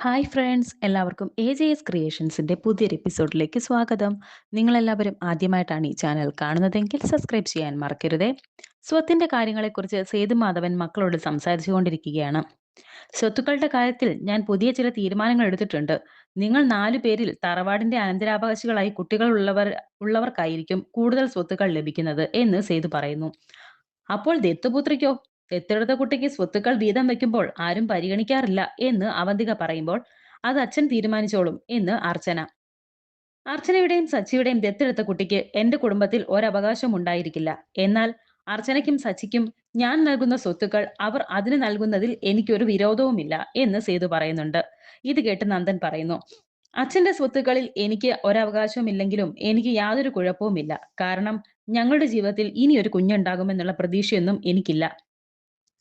Hi friends എല്ലാവർക്കും A J S ക്രിയേഷൻസിന്റെ പുതിയൊരു എപ്പിസോഡിലേക്ക് സ്വാഗതം. നിങ്ങളെല്ലാവരും ആദ്യമായിട്ടാണ് ഈ ചാനൽ കാണുന്നതെങ്കിൽ സബ്സ്ക്രൈബ് ചെയ്യാൻ മറക്കരുതേ. സ്വത്തിന്റെ കാര്യങ്ങളെക്കുറിച്ച് സേതു മാധവൻ മക്കളോട് സംസാരിച്ചുകൊണ്ടിരിക്കുകയാണ്. സ്വത്തുക്കളുടെ കാര്യത്തിൽ ഞാൻ പുതിയ ചില തീരുമാനങ്ങൾ എടുത്തിട്ടുണ്ട്. നിങ്ങൾ നാലു പേരിൽ തറവാടിന്റെ അനന്തരാവകാശികളായി കുട്ടികൾ ഉള്ളവർ ഉള്ളവർക്കായിരിക്കും കൂടുതൽ സ്വത്തുക്കൾ ലഭിക്കുന്നത് എന്ന് സേതു പറയുന്നു. അപ്പോൾ ദത്തുപുത്രിക്കോ? ദത്തെടുത്ത കുട്ടിക്ക് സ്വത്തുക്കൾ വീതം വെക്കുമ്പോൾ ആരും പരിഗണിക്കാറില്ല എന്ന് അവന്തിക പറയുമ്പോൾ അത് അച്ഛൻ തീരുമാനിച്ചോളും എന്ന് അർച്ചന. അർച്ചനയുടെയും സച്ചിയുടെയും ദത്തെടുത്ത കുട്ടിക്ക് എന്റെ കുടുംബത്തിൽ ഒരവകാശം ഉണ്ടായിരിക്കില്ല. എന്നാൽ അർച്ചനയ്ക്കും സച്ചിക്കും ഞാൻ നൽകുന്ന സ്വത്തുക്കൾ അവർ അതിന് നൽകുന്നതിൽ എനിക്കൊരു വിരോധവുമില്ല എന്ന് സേതു പറയുന്നുണ്ട്. ഇത് കേട്ട് നന്ദൻ പറയുന്നു അച്ഛന്റെ സ്വത്തുക്കളിൽ എനിക്ക് ഒരവകാശവുമില്ലെങ്കിലും എനിക്ക് യാതൊരു കുഴപ്പവുമില്ല. കാരണം ഞങ്ങളുടെ ജീവിതത്തിൽ ഇനി ഒരു കുഞ്ഞുണ്ടാകുമെന്നുള്ള പ്രതീക്ഷയൊന്നും എനിക്കില്ല.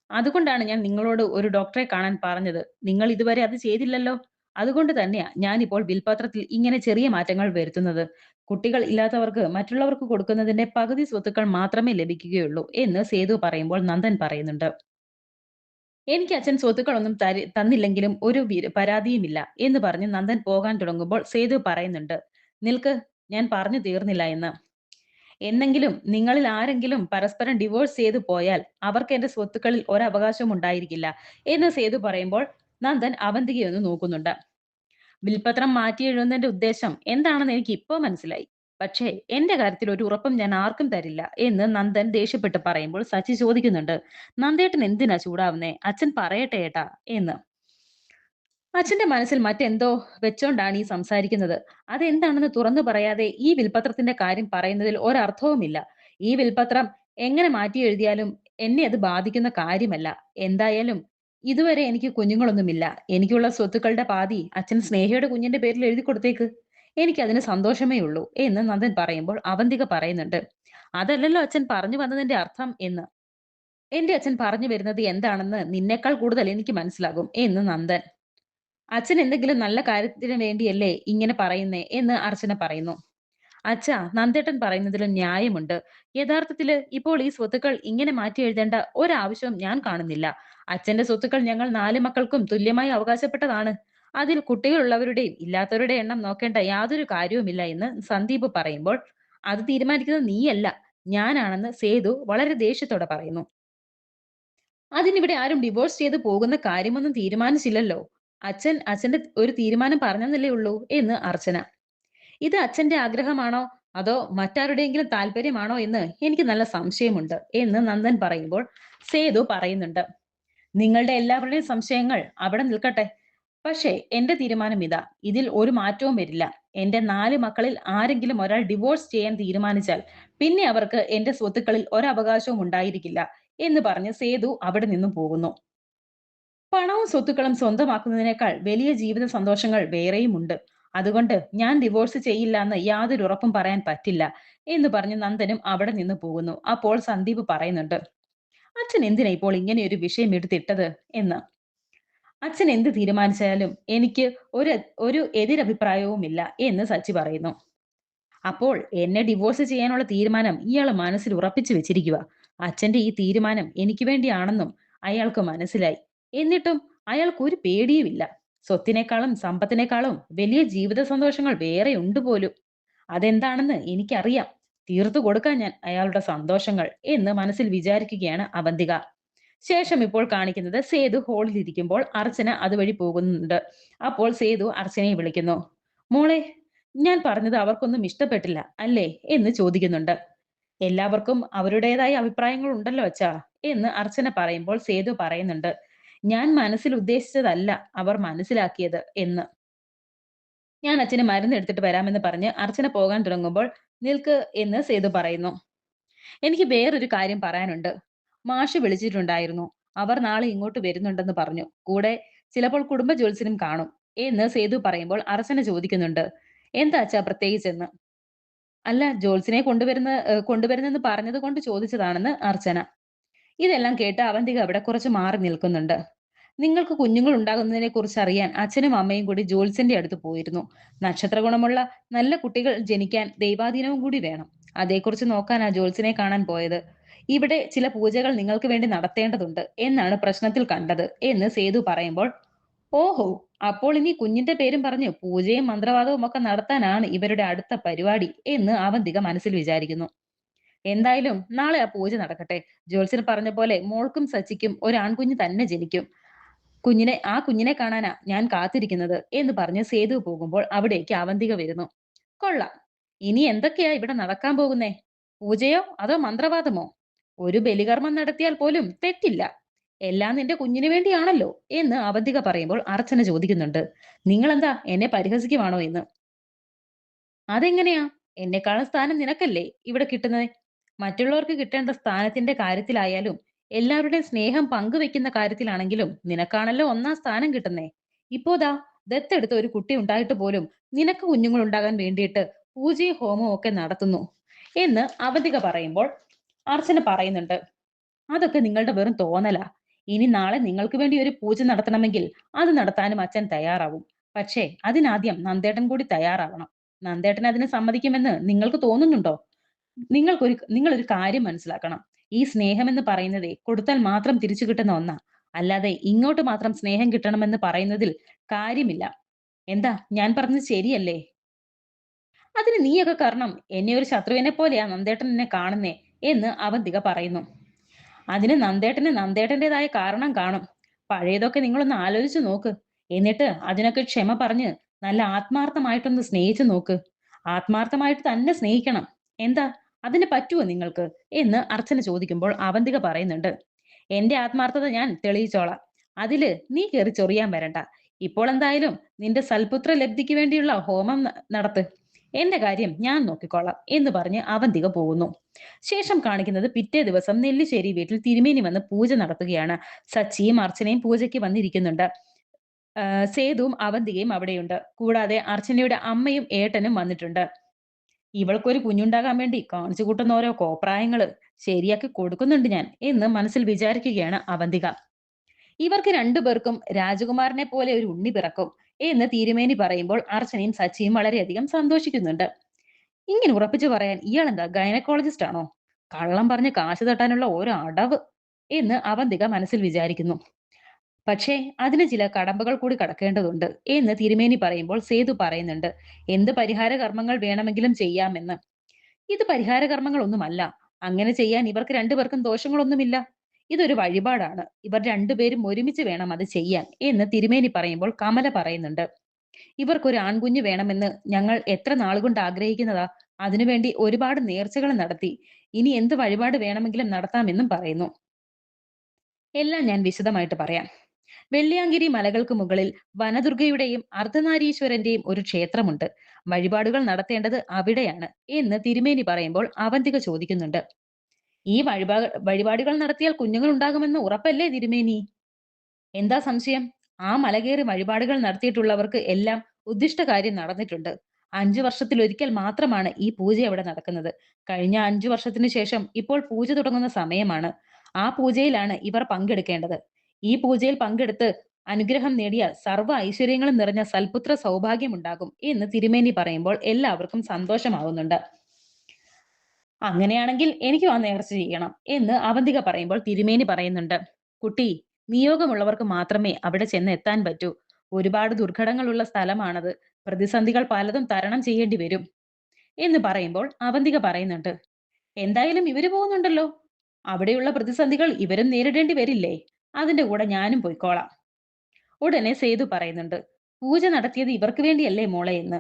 അതുകൊണ്ടാണ് ഞാൻ നിങ്ങളോട് ഒരു ഡോക്ടറെ കാണാൻ പറഞ്ഞത്. നിങ്ങൾ ഇതുവരെ അത് ചെയ്തില്ലല്ലോ? അതുകൊണ്ട് തന്നെയാ ഞാനിപ്പോൾ വിൽപത്രത്തിൽ ഇങ്ങനെ ചെറിയ മാറ്റങ്ങൾ വരുത്തുന്നത്. കുട്ടികൾ ഇല്ലാത്തവർക്ക് മറ്റുള്ളവർക്ക് കൊടുക്കുന്നതിന്റെ പകുതി സ്വത്തുക്കൾ മാത്രമേ ലഭിക്കുകയുള്ളൂ എന്ന് സേതു പറയുമ്പോൾ നന്ദൻ പറയുന്നുണ്ട്. എനിക്ക് അച്ഛൻ സ്വത്തുക്കളൊന്നും തരി തന്നില്ലെങ്കിലും ഒരു പരാതിയുമില്ല എന്ന് പറഞ്ഞ് നന്ദൻ പോകാൻ തുടങ്ങുമ്പോൾ സേതു പറയുന്നുണ്ട്. നിൽക്ക് ഞാൻ പറഞ്ഞു തീർന്നില്ല എന്ന്. എന്നെങ്കിലും നിങ്ങളിൽ ആരെങ്കിലും പരസ്പരം ഡിവോഴ്സ് ചെയ്തു പോയാൽ അവർക്ക് എന്റെ സ്വത്തുക്കളിൽ ഒരവകാശവും ഉണ്ടായിരിക്കില്ല എന്ന് സേതു പറയുമ്പോൾ നന്ദൻ അവന്തികയൊന്ന് നോക്കുന്നുണ്ട്. വിൽപത്രം മാറ്റി എഴുതുന്നതിന്റെ ഉദ്ദേശം എന്താണെന്ന് എനിക്ക് ഇപ്പോ മനസ്സിലായി. പക്ഷേ എന്റെ കാര്യത്തിൽ ഒരു ഉറപ്പും ഞാൻ ആർക്കും തരില്ല എന്ന് നന്ദൻ ദേഷ്യപ്പെട്ട് പറയുമ്പോൾ സച്ചി ചോദിക്കുന്നുണ്ട്. നന്ദേട്ടൻ എന്തിനാ ചൂടാവുന്നേ? അച്ഛൻ പറയട്ടെ ഏട്ടാ എന്ന്. അച്ഛന്റെ മനസ്സിൽ മറ്റെന്തോ വെച്ചോണ്ടാണ് ഈ സംസാരിക്കുന്നത്. അതെന്താണെന്ന് തുറന്നു പറയാതെ ഈ വിൽപത്രത്തിന്റെ കാര്യം പറയുന്നതിൽ ഒരർത്ഥവുമില്ല. ഈ വിൽപത്രം എങ്ങനെ മാറ്റി എഴുതിയാലും എന്നെ അത് ബാധിക്കുന്ന കാര്യമല്ല. എന്തായാലും ഇതുവരെ എനിക്ക് കുഞ്ഞുങ്ങളൊന്നുമില്ല. എനിക്കുള്ള സ്വത്തുക്കളുടെ പാതി അച്ഛൻ സ്നേഹയുടെ കുഞ്ഞിന്റെ പേരിൽ എഴുതി കൊടുത്തേക്ക്. എനിക്ക് അതിന് സന്തോഷമേ ഉള്ളൂ എന്ന് നന്ദൻ പറയുമ്പോൾ അവന്തിക പറയുന്നുണ്ട്. അതല്ലല്ലോ അച്ഛൻ പറഞ്ഞു വന്നതിന്റെ അർത്ഥം എന്ന്. എന്റെ അച്ഛൻ പറഞ്ഞു വരുന്നത് എന്താണെന്ന് നിന്നേക്കാൾ കൂടുതൽ എനിക്ക് മനസ്സിലാകും എന്ന് നന്ദൻ. അച്ഛൻ എന്തെങ്കിലും നല്ല കാര്യത്തിന് വേണ്ടിയല്ലേ ഇങ്ങനെ പറയുന്നേ എന്ന് അർച്ചന പറയുന്നു. അച്ഛ നന്ദേട്ടൻ പറയുന്നതിൽ ന്യായമുണ്ട്. യഥാർത്ഥത്തിൽ ഇപ്പോൾ ഈ സ്വത്തുക്കൾ ഇങ്ങനെ മാറ്റി എഴുതേണ്ട ഒരാവശ്യവും ഞാൻ കാണുന്നില്ല. അച്ഛന്റെ സ്വത്തുക്കൾ ഞങ്ങൾ നാല് മക്കൾക്കും തുല്യമായി അവകാശപ്പെട്ടതാണ്. അതിൽ കുട്ടികളുള്ളവരുടെയും ഇല്ലാത്തവരുടെ എണ്ണം നോക്കേണ്ട യാതൊരു കാര്യവുമില്ല എന്ന് സന്ദീപ് പറയുമ്പോൾ അത് തീരുമാനിക്കുന്നത് നീയല്ല ഞാനാണെന്ന് സേതു വളരെ ദേഷ്യത്തോടെ പറയുന്നു. അതിനിവിടെ ആരും ഡിവോഴ്സ് ചെയ്ത് പോകുന്ന കാര്യമൊന്നും തീരുമാനിച്ചില്ലല്ലോ. അച്ഛൻ അച്ഛന്റെ ഒരു തീരുമാനം പറഞ്ഞെന്നല്ലേ ഉള്ളൂ എന്ന് അർച്ചന. ഇത് അച്ഛന്റെ ആഗ്രഹമാണോ? അതോ മറ്റാരുടെയെങ്കിലും താല്പര്യമാണോ എന്ന് എനിക്ക് നല്ല സംശയമുണ്ട് എന്ന് നന്ദൻ പറയുമ്പോൾ സേതു പറയുന്നുണ്ട്. നിങ്ങളുടെ എല്ലാവരുടെയും സംശയങ്ങൾ അവിടെ നിൽക്കട്ടെ. പക്ഷേ എന്റെ തീരുമാനം ഇതാ. ഇതിൽ ഒരു മാറ്റവും വരില്ല. എന്റെ നാല് മക്കളിൽ ആരെങ്കിലും ഒരാൾ ഡിവോഴ്സ് ചെയ്യാൻ തീരുമാനിച്ചാൽ പിന്നെ അവർക്ക് എന്റെ സ്വത്തുക്കളിൽ ഒരവകാശവും ഉണ്ടായിരിക്കില്ല എന്ന് പറഞ്ഞ് സേതു അവിടെ നിന്നും പോകുന്നു. പണവും സ്വത്തുക്കളും സ്വന്തമാക്കുന്നതിനേക്കാൾ വലിയ ജീവിത സന്തോഷങ്ങൾ വേറെയുമുണ്ട്. അതുകൊണ്ട് ഞാൻ ഡിവോഴ്സ് ചെയ്യില്ല എന്ന് യാതൊരു ഉറപ്പും പറയാൻ പറ്റില്ല എന്ന് പറഞ്ഞ് നന്ദനും അവിടെ നിന്ന് പോകുന്നു. അപ്പോൾ സന്ദീപ് പറയുന്നുണ്ട് അച്ഛൻ എന്തിനാ ഇപ്പോൾ ഇങ്ങനെ ഒരു വിഷയം എടുത്തിട്ടത്? എന്ന്. അച്ഛൻ എന്ത് തീരുമാനിച്ചാലും എനിക്ക് ഒരു ഒരു എതിരഭിപ്രായവുമില്ല എന്ന് സച്ചി പറയുന്നു. അപ്പോൾ എന്നെ ഡിവോഴ്സ് ചെയ്യാനുള്ള തീരുമാനം ഇയാൾ മനസ്സിൽ ഉറപ്പിച്ചു വെച്ചിരിക്കുക അച്ഛന്റെ ഈ തീരുമാനം എനിക്ക് വേണ്ടിയാണെന്നും അയാൾക്ക് മനസ്സിലായി. എന്നിട്ടും അയാൾക്ക് ഒരു പേടിയുമില്ല. സ്വത്തിനേക്കാളും സമ്പത്തിനേക്കാളും വലിയ ജീവിത സന്തോഷങ്ങൾ വേറെ ഉണ്ട് പോലും. അതെന്താണെന്ന് എനിക്കറിയാം. തീർത്തു കൊടുക്കാൻ ഞാൻ അയാളുടെ സന്തോഷങ്ങൾ എന്ന് മനസ്സിൽ വിചാരിക്കുകയാണ് അവന്തിക. ശേഷം ഇപ്പോൾ കാണിക്കുന്നത് സേതു ഹോളിൽ ഇരിക്കുമ്പോൾ അർച്ചന അതുവഴി പോകുന്നുണ്ട്. അപ്പോൾ സേതു അർച്ചനയെ വിളിക്കുന്നു. മോളെ ഞാൻ പറഞ്ഞത് അവർക്കൊന്നും ഇഷ്ടപ്പെട്ടില്ല അല്ലേ? എന്ന് ചോദിക്കുന്നുണ്ട്. എല്ലാവർക്കും അവരുടേതായ അഭിപ്രായങ്ങൾ ഉണ്ടല്ലോ അച്ഛാ എന്ന് അർച്ചന പറയുമ്പോൾ സേതു പറയുന്നുണ്ട്. ഞാൻ മനസ്സിൽ ഉദ്ദേശിച്ചതല്ല അവർ മനസ്സിലാക്കിയത് എന്ന്. ഞാൻ അച്ഛന് മരുന്ന് എടുത്തിട്ട് വരാമെന്ന് പറഞ്ഞ് അർച്ചന പോകാൻ തുടങ്ങുമ്പോൾ നിൽക്ക് എന്ന് സേതു പറയുന്നു. എനിക്ക് വേറൊരു കാര്യം പറയാനുണ്ട്. മാഷ് വിളിച്ചിട്ടുണ്ടായിരുന്നു. അവർ നാളെ ഇങ്ങോട്ട് വരുന്നുണ്ടെന്ന് പറഞ്ഞു. കൂടെ ചിലപ്പോൾ കുടുംബ ജോത്സ്യനും കാണും എന്ന് സേതു പറയുമ്പോൾ അർച്ചന ചോദിക്കുന്നുണ്ട്. എന്താ അച്ഛാ പ്രത്യേകിച്ചെന്ന്? അല്ല ജോൽസിനെ കൊണ്ടുവരുന്ന കൊണ്ടുവരുന്നെന്ന് പറഞ്ഞത് കൊണ്ട് ചോദിച്ചതാണെന്ന് അർച്ചന. ഇതെല്ലാം കേട്ട് അവന്തിക അവിടെ കുറച്ച് മാറി നിൽക്കുന്നുണ്ട്. നിങ്ങൾക്ക് കുഞ്ഞുങ്ങൾ ഉണ്ടാകുന്നതിനെ കുറിച്ച് അറിയാൻ അച്ഛനും അമ്മയും കൂടി ജോത്സ്യന്റെ അടുത്ത് പോയിരുന്നു നക്ഷത്ര ഗുണമുള്ള നല്ല കുട്ടികൾ ജനിക്കാൻ ദൈവാധീനവും കൂടി വേണം അതേക്കുറിച്ച് നോക്കാനാ ജോത്സ്യനെ കാണാൻ പോയത് ഇവിടെ ചില പൂജകൾ നിങ്ങൾക്ക് വേണ്ടി നടത്തേണ്ടതുണ്ട് എന്നാണ് പ്രശ്നത്തിൽ കണ്ടത് എന്ന് സേതു പറയുമ്പോൾ ഓഹോ! അപ്പോൾ ഇനി കുഞ്ഞിന്റെ പേരും പറഞ്ഞു പൂജയും മന്ത്രവാദവും ഒക്കെ നടത്താനാണ് ഇവരുടെ അടുത്ത പരിപാടി എന്ന് അവന്തിക മനസ്സിൽ വിചാരിക്കുന്നു. എന്തായാലും നാളെ ആ പൂജ നടക്കട്ടെ. ജോത്സ്യൻ പറഞ്ഞ പോലെ മോൾക്കും സച്ചിക്കും ഒരു ആൺകുഞ്ഞ് തന്നെ ജനിക്കും. കുഞ്ഞിനെ ആ കുഞ്ഞിനെ കാണാനാ ഞാൻ കാത്തിരിക്കുന്നത് എന്ന് പറഞ്ഞ് സേതു പോകുമ്പോൾ അവിടേക്ക് അവന്തിക വരുന്നു. കൊള്ളാം. ഇനി എന്തൊക്കെയാ ഇവിടെ നടക്കാൻ പോകുന്നേ? പൂജയോ അതോ മന്ത്രവാദമോ? ഒരു ബലികർമ്മം നടത്തിയാൽ പോലും തെറ്റില്ല. എല്ലാം നിന്റെ കുഞ്ഞിനു വേണ്ടിയാണല്ലോ എന്ന് അവന്തിക പറയുമ്പോൾ അർച്ചന ചോദിക്കുന്നുണ്ട്. നിങ്ങൾ എന്താ എന്നെ പരിഹസിക്കുവാണോ എന്ന്? അതെങ്ങനെയാ? എന്നെക്കാളും സ്ഥാനം നിനക്കല്ലേ ഇവിടെ കിട്ടുന്നത്? മറ്റുള്ളവർക്ക് കിട്ടേണ്ട സ്ഥാനത്തിന്റെ കാര്യത്തിലായാലും എല്ലാവരുടെയും സ്നേഹം പങ്കുവെക്കുന്ന കാര്യത്തിലാണെങ്കിലും നിനക്കാണല്ലോ ഒന്നാം സ്ഥാനം കിട്ടുന്നേ. ഇപ്പോതാ ദത്തെടുത്ത ഒരു കുട്ടി ഉണ്ടായിട്ട് പോലും നിനക്ക് കുഞ്ഞുങ്ങൾ ഉണ്ടാകാൻ വേണ്ടിയിട്ട് പൂജയും ഹോമവും ഒക്കെ നടത്തുന്നു എന്ന് അവധിക പറയുമ്പോൾ അർച്ചന പറയുന്നുണ്ട്. അതൊക്കെ നിങ്ങളുടെ വെറും തോന്നലാ. ഇനി നാളെ നിങ്ങൾക്ക് വേണ്ടി ഒരു പൂജ നടത്തണമെങ്കിൽ അത് നടത്താനും അച്ഛൻ തയ്യാറാവും. പക്ഷേ അതിനാദ്യം നന്ദേട്ടൻ കൂടി തയ്യാറാവണം. നന്ദേട്ടൻ അതിന് സമ്മതിക്കുമെന്ന് നിങ്ങൾക്ക് തോന്നുന്നുണ്ടോ? നിങ്ങൾക്കൊരു നിങ്ങളൊരു കാര്യം മനസ്സിലാക്കണം. ഈ സ്നേഹമെന്ന് പറയുന്നതേ കൊടുത്താൽ മാത്രം തിരിച്ചു കിട്ടുന്ന ഒന്നാ. അല്ലാതെ ഇങ്ങോട്ട് മാത്രം സ്നേഹം കിട്ടണമെന്ന് പറയുന്നതിൽ കാര്യമില്ല. എന്താ ഞാൻ പറഞ്ഞത് ശരിയല്ലേ? അതിന് നീയൊക്കെ കാരണം എന്നെ ഒരു ശത്രുവിനെ പോലെയാ നന്ദേട്ടൻ എന്നെ കാണുന്നേ എന്ന് അവന്തിക പറയുന്നു. അതിന് നന്ദേട്ടന് നന്ദേട്ടന്റേതായ കാരണം കാണും. പഴയതൊക്കെ നിങ്ങളൊന്ന് ആലോചിച്ചു നോക്ക്. എന്നിട്ട് അതിനൊക്കെ ക്ഷമ പറഞ്ഞ് നല്ല ആത്മാർത്ഥമായിട്ടൊന്ന് സ്നേഹിച്ചു നോക്ക്. ആത്മാർത്ഥമായിട്ട് തന്നെ സ്നേഹിക്കണം. എന്താ അതിന് പറ്റുമോ നിങ്ങൾക്ക്? എന്ന് അർച്ചന ചോദിക്കുമ്പോൾ അവന്തിക പറയുന്നുണ്ട്. എന്റെ ആത്മാർത്ഥത ഞാൻ തെളിയിച്ചോളാം. അതിൽ നീ കയറി ചൊറിയാൻ വരണ്ട. ഇപ്പോൾ എന്തായാലും നിന്റെ സൽപുത്ര ലബ്ധിക്ക് വേണ്ടിയുള്ള ഹോമം നടത്ത്. എന്റെ കാര്യം ഞാൻ നോക്കിക്കോളാം എന്ന് പറഞ്ഞ് അവന്തിക പോകുന്നു. ശേഷം കാണിക്കുന്നത് പിറ്റേ ദിവസം നെല്ലിശ്ശേരി വീട്ടിൽ തിരുമേനി വന്ന് പൂജ നടത്തുകയാണ്. സച്ചിയും അർച്ചനയും പൂജയ്ക്ക് വന്നിരിക്കുന്നുണ്ട്. സേതുവും അവന്തികയും അവിടെയുണ്ട്. കൂടാതെ അർച്ചനയുടെ അമ്മയും ഏട്ടനും വന്നിട്ടുണ്ട്. ഇവൾക്കൊരു കുഞ്ഞുണ്ടാകാൻ വേണ്ടി കാണിച്ചു കൂട്ടുന്ന ഓരോ കോപ്രായങ്ങൾ ശരിയാക്കി കൊടുക്കുന്നുണ്ട് ഞാൻ എന്ന് മനസ്സിൽ വിചാരിക്കുകയാണ് അവന്തിക. ഇവർക്ക് രണ്ടുപേർക്കും രാജകുമാരനെ പോലെ ഒരു ഉണ്ണി പിറക്കും എന്ന് തീരുമേനി പറയുമ്പോൾ അർച്ചനയും സച്ചിയും വളരെയധികം സന്തോഷിക്കുന്നുണ്ട്. ഇങ്ങനെ ഉറപ്പിച്ചു പറയാൻ ഇയാൾ എന്താ ഗൈനക്കോളജിസ്റ്റ് ആണോ? കള്ളം പറഞ്ഞ് കാശ് തട്ടാനുള്ള ഓരോ അടവ് എന്ന് അവന്തിക മനസ്സിൽ വിചാരിക്കുന്നു. പക്ഷേ അതിന് ചില കടമ്പകൾ കൂടി കടക്കേണ്ടതുണ്ട് എന്ന് തിരുമേനി പറയുമ്പോൾ സേതു പറയുന്നുണ്ട്. എന്ത് പരിഹാര കർമ്മങ്ങൾ വേണമെങ്കിലും ചെയ്യാമെന്ന്. ഇത് പരിഹാര കർമ്മങ്ങളൊന്നുമല്ല. അങ്ങനെ ചെയ്യാൻ ഇവർക്ക് രണ്ടുപേർക്കും ദോഷങ്ങളൊന്നുമില്ല. ഇതൊരു വഴിപാടാണ്. ഇവർ രണ്ടുപേരും ഒരുമിച്ച് വേണം അത് ചെയ്യാൻ എന്ന് തിരുമേനി പറയുമ്പോൾ കമല പറയുന്നുണ്ട്. ഇവർക്കൊരു ആൺകുഞ്ഞ് വേണമെന്ന് ഞങ്ങൾ എത്ര നാളുകൊണ്ട് ആഗ്രഹിക്കുന്നതാ. അതിനുവേണ്ടി ഒരുപാട് നേർച്ചകൾ നടത്തി. ഇനി എന്ത് വഴിപാട് വേണമെങ്കിലും നടത്താമെന്നും പറയുന്നു. എല്ലാം ഞാൻ വിശദമായിട്ട് പറയാം. വെള്ളിയാങ്കിരി മലകൾക്ക് മുകളിൽ വനദുർഗയുടെയും അർദ്ധനാരീശ്വരന്റെയും ഒരു ക്ഷേത്രമുണ്ട്. വഴിപാടുകൾ നടത്തേണ്ടത് അവിടെയാണ് എന്ന് തിരുമേനി പറയുമ്പോൾ അവന്തിക ചോദിക്കുന്നുണ്ട്. ഈ വഴിപാ വഴിപാടുകൾ നടത്തിയാൽ കുഞ്ഞുങ്ങൾ ഉണ്ടാകുമെന്ന് ഉറപ്പല്ലേ തിരുമേനി? എന്താ സംശയം? ആ മലകേറി വഴിപാടുകൾ നടത്തിയിട്ടുള്ളവർക്ക് എല്ലാം ഉദ്ദിഷ്ട കാര്യം നടന്നിട്ടുണ്ട്. 5 വർഷത്തിലൊരിക്കൽ മാത്രമാണ് ഈ പൂജ അവിടെ നടക്കുന്നത്. കഴിഞ്ഞ അഞ്ചു വർഷത്തിനു ശേഷം ഇപ്പോൾ പൂജ തുടങ്ങുന്ന സമയമാണ്. ആ പൂജയിലാണ് ഇവർ പങ്കെടുക്കേണ്ടത്. ഈ പൂജയിൽ പങ്കെടുത്ത് അനുഗ്രഹം നേടിയാൽ സർവ ഐശ്വര്യങ്ങളും നിറഞ്ഞ സൽപുത്ര സൗഭാഗ്യമുണ്ടാകും എന്ന് തിരുമേനി പറയുമ്പോൾ എല്ലാവർക്കും സന്തോഷമാവുന്നുണ്ട്. അങ്ങനെയാണെങ്കിൽ എനിക്ക് ആ നേർച്ച ചെയ്യണം എന്ന് അവന്തിക പറയുമ്പോൾ തിരുമേനി പറയുന്നുണ്ട്. കുട്ടി നിയോഗമുള്ളവർക്ക് മാത്രമേ അവിടെ ചെന്ന് എത്താൻ പറ്റൂ. ഒരുപാട് ദുർഘടങ്ങളുള്ള സ്ഥലമാണത്. പ്രതിസന്ധികൾ പലതും തരണം ചെയ്യേണ്ടി വരും എന്ന് പറയുമ്പോൾ അവന്തിക പറയുന്നുണ്ട്. എന്തായാലും ഇവർ പോകുന്നുണ്ടല്ലോ. അവിടെയുള്ള പ്രതിസന്ധികൾ ഇവരും നേരിടേണ്ടി വരില്ലേ? അതിന്റെ കൂടെ ഞാനും പോയിക്കോളാം ഉടനെ സേതു പറയുന്നുണ്ട്. പൂജ നടത്തിയത് ഇവർക്ക് വേണ്ടിയല്ലേ മോളെ എന്ന്.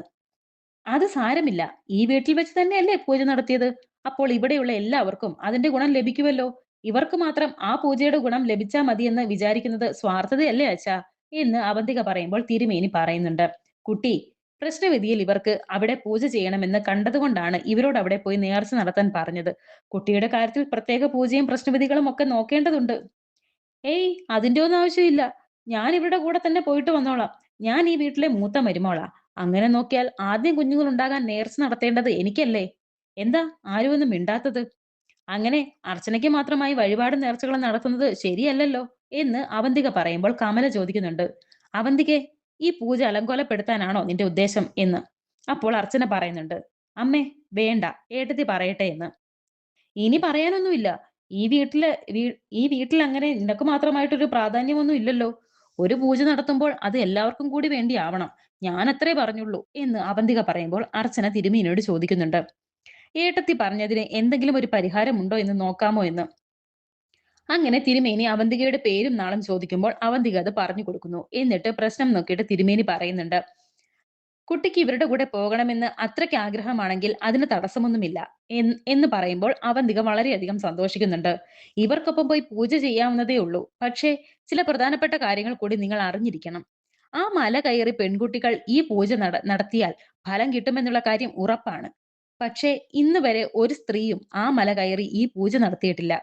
അത് സാരമില്ല. ഈ വീട്ടിൽ വെച്ച് തന്നെയല്ലേ പൂജ നടത്തിയത്. അപ്പോൾ ഇവിടെയുള്ള എല്ലാവർക്കും അതിന്റെ ഗുണം ലഭിക്കുമല്ലോ. ഇവർക്ക് മാത്രം ആ പൂജയുടെ ഗുണം ലഭിച്ചാ മതിയെന്ന് വിചാരിക്കുന്നത് സ്വാർത്ഥതയല്ലേ അച്ഛാ എന്ന് അവന്തിക പറയുമ്പോൾ തിരുമേനി പറയുന്നുണ്ട്. കുട്ടി പ്രശ്നവിധിയിൽ ഇവർക്ക് അവിടെ പൂജ ചെയ്യണമെന്ന് കണ്ടതുകൊണ്ടാണ് ഇവരോട് അവിടെ പോയി നേർച്ച നടത്താൻ പറഞ്ഞത്. കുട്ടിയുടെ കാര്യത്തിൽ പ്രത്യേക പൂജയും പ്രശ്നവിധികളും ഒക്കെ നോക്കേണ്ടതുണ്ട്. ഏയ് അതിന്റെ ഒന്നും ആവശ്യമില്ല. ഞാൻ ഇവരുടെ കൂടെ തന്നെ പോയിട്ട് വന്നോളാം. ഞാൻ ഈ വീട്ടിലെ മൂത്ത മരുമോളാ. അങ്ങനെ നോക്കിയാൽ ആദ്യം കുഞ്ഞുങ്ങൾ ഉണ്ടാകാൻ നേർച്ച നടത്തേണ്ടത് എനിക്കല്ലേ? എന്താ ആരും ഒന്നും മിണ്ടാത്തത്? അങ്ങനെ അർച്ചനയ്ക്ക് മാത്രമായി വഴിപാട് നേർച്ചകൾ നടത്തുന്നത് ശരിയല്ലല്ലോ എന്ന് അവന്തിക പറയുമ്പോൾ കമല ചോദിക്കുന്നുണ്ട്. അവന്തികേ ഈ പൂജ അലങ്കോലപ്പെടുത്താനാണോ നിന്റെ ഉദ്ദേശം എന്ന്. അപ്പോൾ അർച്ചന പറയുന്നുണ്ട്. അമ്മേ വേണ്ട ഏട്ടത്തി പറയട്ടെ എന്ന്. ഇനി പറയാനൊന്നുമില്ല. ഈ വീട്ടിൽ ഈ വീട്ടിൽ അങ്ങനെ നിനക്ക് മാത്രമായിട്ടൊരു പ്രാധാന്യമൊന്നും ഇല്ലല്ലോ. ഒരു പൂജ നടത്തുമ്പോൾ അത് എല്ലാവർക്കും കൂടി വേണ്ടിയാവണം. ഞാൻ അത്രേ പറഞ്ഞുള്ളൂ എന്ന് അവന്തിക പറയുമ്പോൾ അർച്ചന തിരുമീനോട് ചോദിക്കുന്നുണ്ട്. ഏട്ടത്തി പറഞ്ഞതിന് എന്തെങ്കിലും ഒരു പരിഹാരമുണ്ടോ എന്ന് നോക്കാമോ എന്ന്? അങ്ങനെ തിരുമേനി അവന്തികയുടെ പേരും നാളും ചോദിക്കുമ്പോൾ അവന്തിക അത് പറഞ്ഞു കൊടുക്കുന്നു. എന്നിട്ട് പ്രശ്നം നോക്കിയിട്ട് തിരുമേനി പറയുന്നുണ്ട്. കുട്ടിക്ക് ഇവരുടെ കൂടെ പോകണമെന്ന് അത്രയ്ക്ക് ആഗ്രഹമാണെങ്കിൽ അതിന് തടസ്സമൊന്നുമില്ല എന്ന് പറയുമ്പോൾ അവന്തിക വളരെയധികം സന്തോഷിക്കുന്നുണ്ട്. ഇവർക്കൊപ്പം പോയി പൂജ ചെയ്യാവുന്നതേ ഉള്ളൂ. പക്ഷേ ചില പ്രധാനപ്പെട്ട കാര്യങ്ങൾ കൂടി നിങ്ങൾ അറിഞ്ഞിരിക്കണം. ആ മല കയറി പെൺകുട്ടികൾ ഈ പൂജ നടത്തിയാൽ ഫലം കിട്ടുമെന്നുള്ള കാര്യം ഉറപ്പാണ്. പക്ഷേ ഇന്ന് വരെ ഒരു സ്ത്രീയും ആ മല കയറി ഈ പൂജ നടത്തിയിട്ടില്ല.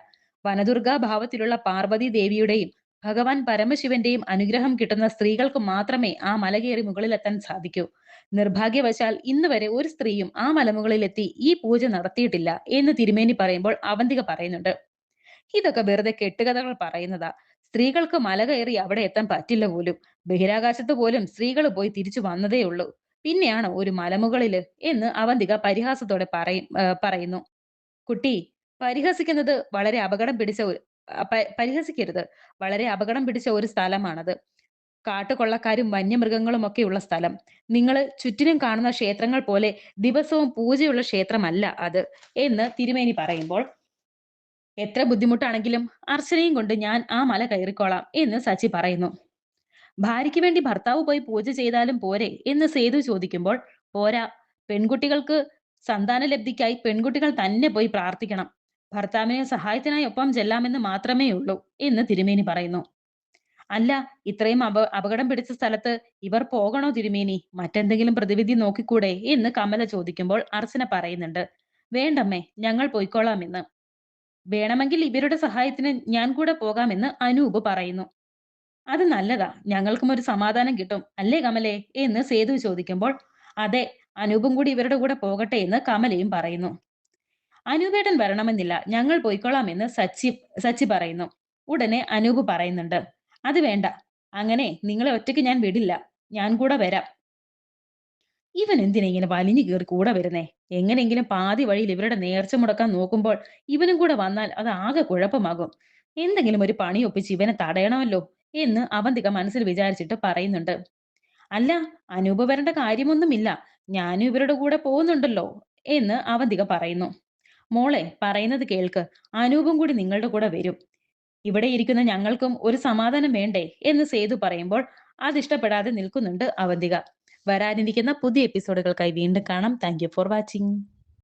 വനദുർഗാ ഭാവത്തിലുള്ള പാർവതി ദേവിയുടെയും ഭഗവാൻ പരമശിവന്റെയും അനുഗ്രഹം കിട്ടുന്ന സ്ത്രീകൾക്ക് മാത്രമേ ആ മല കയറി മുകളിലെത്താൻ സാധിക്കൂ. നിർഭാഗ്യവശാൽ ഇന്ന് വരെ ഒരു സ്ത്രീയും ആ മലമുകളിലെത്തി ഈ പൂജ നടത്തിയിട്ടില്ല എന്ന് തിരുമേനി പറയുമ്പോൾ അവന്തിക പറയുന്നുണ്ട്. ഇതൊക്കെ വെറുതെ കെട്ടുകഥകൾ പറയുന്നതാ. സ്ത്രീകൾക്ക് മല കയറി അവിടെ എത്താൻ പറ്റില്ല പോലും. ബഹിരാകാശത്ത് പോലും സ്ത്രീകൾ പോയി തിരിച്ചു വന്നതേ ഉള്ളൂ. പിന്നെയാണ് ഒരു മലമുകളിൽ എന്ന് അവന്തിക പരിഹാസത്തോടെ പറയും പറയുന്നു. കുട്ടി പരിഹസിക്കുന്നത് വളരെ അപകടം പിടിച്ച പരിഹസിക്കരുത്. വളരെ അപകടം പിടിച്ച ഒരു സ്ഥലമാണത്. കാട്ടുകൊള്ളക്കാരും വന്യമൃഗങ്ങളും ഉള്ള സ്ഥലം. നിങ്ങൾ ചുറ്റിനും കാണുന്ന ക്ഷേത്രങ്ങൾ പോലെ ദിവസവും പൂജയുള്ള ക്ഷേത്രമല്ല അത്. എന്ന് തിരുമേനി പറയുമ്പോൾ എത്ര ബുദ്ധിമുട്ടാണെങ്കിലും അർച്ചനയും കൊണ്ട് ഞാൻ ആ മല കയറിക്കോളാം എന്ന് സച്ചി പറയുന്നു. ഭാര്യയ്ക്ക് വേണ്ടി ഭർത്താവ് പോയി പൂജ ചെയ്താലും പോരെ? എന്ന് സേതു ചോദിക്കുമ്പോൾ പോരാ. പെൺകുട്ടികൾക്ക് സന്താന ലബ്ധിക്കായി പെൺകുട്ടികൾ തന്നെ പോയി പ്രാർത്ഥിക്കണം. ഭർത്താവിനെ സഹായത്തിനായി ഒപ്പം ചെല്ലാമെന്ന് മാത്രമേ ഉള്ളൂ എന്ന് തിരുമേനി പറയുന്നു. അല്ല ഇത്രയും അപ അപകടം പിടിച്ച സ്ഥലത്ത് ഇവർ പോകണോ തിരുമേനി? മറ്റെന്തെങ്കിലും പ്രതിവിധി നോക്കിക്കൂടെ? എന്ന് കമല ചോദിക്കുമ്പോൾ അർച്ചന പറയുന്നുണ്ട്. വേണ്ടമ്മേ ഞങ്ങൾ പോയിക്കോളാമെന്ന്. വേണമെങ്കിൽ ഇവരുടെ സഹായത്തിന് ഞാൻ കൂടെ പോകാമെന്ന് അനൂപ് പറയുന്നു. അത് നല്ലതാ. ഞങ്ങൾക്കും ഒരു സമാധാനം കിട്ടും. അല്ലേ കമലേ? എന്ന് സേതു ചോദിക്കുമ്പോൾ അതെ അനൂപും കൂടി ഇവരുടെ കൂടെ പോകട്ടെ എന്ന് കമലയും പറയുന്നു. അനൂപേട്ടൻ വരണമെന്നില്ല. ഞങ്ങൾ പോയിക്കോളാമെന്ന് സച്ചി സച്ചി പറയുന്നു. ഉടനെ അനൂപ് പറയുന്നുണ്ട്. അത് വേണ്ട. അങ്ങനെ നിങ്ങളെ ഒറ്റയ്ക്ക് ഞാൻ വിടില്ല. ഞാൻ കൂടെ വരാം. ഇവൻ എന്തിനാ ഇങ്ങനെ വലിഞ്ഞു കയറി കൂടെ വരുന്നേ? എങ്ങനെയെങ്കിലും പാതി വഴിയിൽ ഇവരുടെ നേർച്ച മുടക്കാൻ നോക്കുമ്പോൾ ഇവനും കൂടെ വന്നാൽ അത് ആകെ കുഴപ്പമാകും. എന്തെങ്കിലും ഒരു പണി ഒപ്പിച്ച് ഇവനെ തടയണമല്ലോ എന്ന് അവന്തിക മനസ്സിൽ വിചാരിച്ചിട്ട് പറയുന്നുണ്ട്. അല്ല അനൂപ വരേണ്ട കാര്യമൊന്നുമില്ല. ഞാനും ഇവരുടെ കൂടെ പോകുന്നുണ്ടല്ലോ എന്ന് അവന്തിക പറയുന്നു. മോളെ പറയുന്നത് കേൾക്ക്. അനൂപും കൂടി നിങ്ങളുടെ കൂടെ വരും. ഇവിടെ ഇരിക്കുന്ന ഞങ്ങൾക്കും ഒരു സമാധാനം വേണ്ടേ എന്ന് സേതു പറയുമ്പോൾ അതിഷ്ടപ്പെടാതെ നിൽക്കുന്നുണ്ട് അവന്തിക. വരാനിരിക്കുന്ന പുതിയ എപ്പിസോഡുകൾക്കായി വീണ്ടും കാണാം. Thank for watching